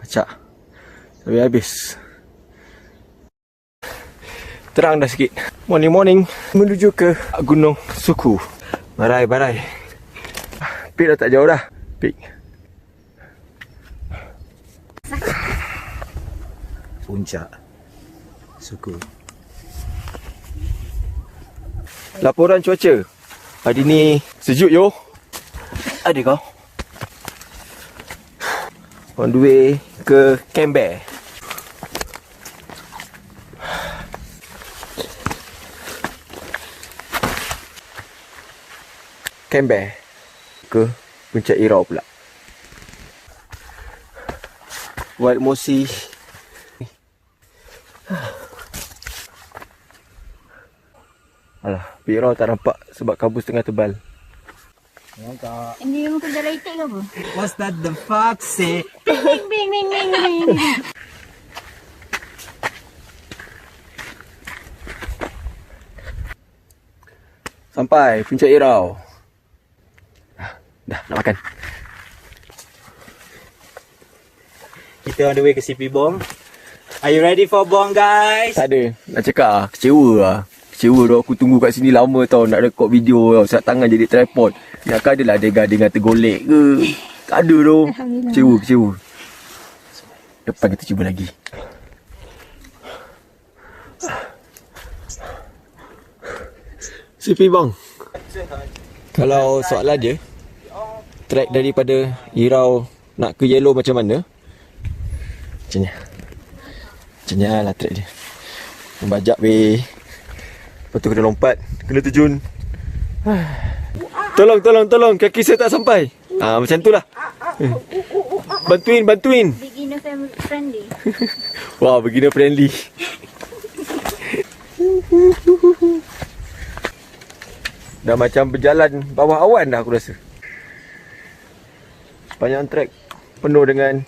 Pacak. Sampai habis. Terang dah sikit. Morning morning. Menuju ke Gunung Suku. Barai barai. Pik dah tak jauh dah. Pik. Puncak Suku Laporan cuaca. Hari ni sejuk yo. Ada kau? On the way ke Canberra. Canberra ke Puncak Irau pula. Buat emosi Alah, Irau tak nampak sebab kabut tengah tebal. Ini memang kerja lighting ke apa? What's that the fuck say? Bing, bing, bing, bing, bing. Sampai Puncak Irau. Ah, Dah, nak makan. Kita on the way ke CP Bong Are you ready for Bong guys? Tak ada. Nak cakap ah, kecewa lah. Kecewa tu aku tunggu kat sini lama tau nak rekod video tau. Siap tangan jadi tripod. Nak ada lah adegan-adegan tergolek ke. Tak ada tu. Alhamdulillah. Kecewa, kecewa. Depan kita cuba lagi. Sipi bang. Kalau soalan je, track daripada Irau nak ke Yellow macam mana? Macam ni. Macam ni lah track dia. Membajak weh. Lepas tu kena lompat. Kena terjun. Tolong, tolong, tolong. Kaki saya tak sampai. Ah Macam tu lah. Bantuin, bantuin. Beginner friendly. Wah, beginner friendly. Dah macam berjalan bawah awan dah aku rasa. Sepanjang trek penuh dengan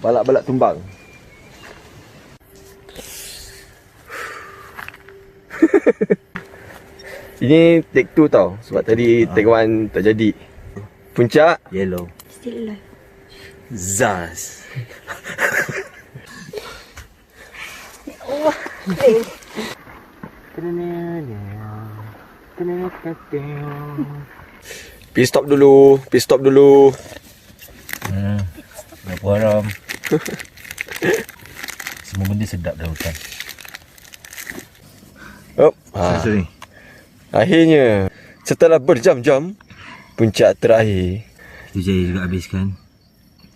balak-balak tumbang. Ini take two tau Sebab tadi take one tak jadi. Puncak? Yellow. Still alive. Zaz. Pit stop dulu Pit stop dulu. Hmm. Berapa haram. Semua benda sedap dah hutan. Ha. Akhirnya Setelah berjam-jam Puncak terakhir. Itu je juga habiskan.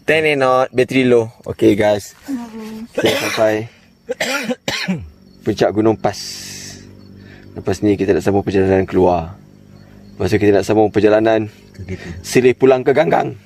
10 not Bateri low. Okay guys. Kita sampai Puncak Gunung Pas. Lepas ni kita nak sambung perjalanan keluar. Lepas tu kita nak sambung perjalanan Silih pulang ke Ganggang